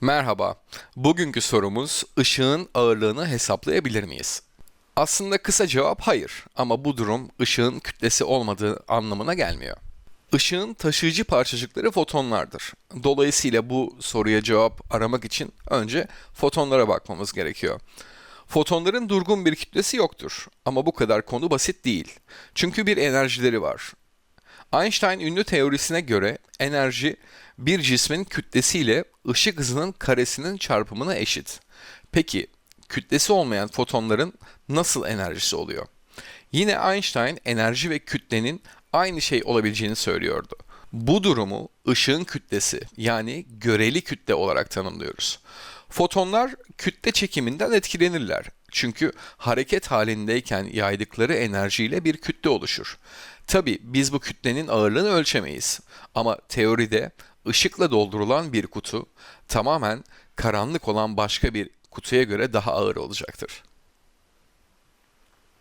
Merhaba. Bugünkü sorumuz ışığın ağırlığını hesaplayabilir miyiz? Aslında kısa cevap hayır ama bu durum ışığın kütlesi olmadığı anlamına gelmiyor. Işığın taşıyıcı parçacıkları fotonlardır. Dolayısıyla bu soruya cevap aramak için önce fotonlara bakmamız gerekiyor. Fotonların durgun bir kütlesi yoktur ama bu kadar konu basit değil. Çünkü bir enerjileri var. Einstein ünlü teorisine göre enerji bir cismin kütlesiyle ışık hızının karesinin çarpımına eşit. Peki kütlesi olmayan fotonların nasıl enerjisi oluyor? Yine Einstein enerji ve kütlenin aynı şey olabileceğini söylüyordu. Bu durumu ışığın kütlesi yani göreli kütle olarak tanımlıyoruz. Fotonlar kütle çekiminden etkilenirler. Çünkü hareket halindeyken yaydıkları enerjiyle bir kütle oluşur. Tabi biz bu kütlenin ağırlığını ölçemeyiz. Ama teoride ışıkla doldurulan bir kutu tamamen karanlık olan başka bir kutuya göre daha ağır olacaktır.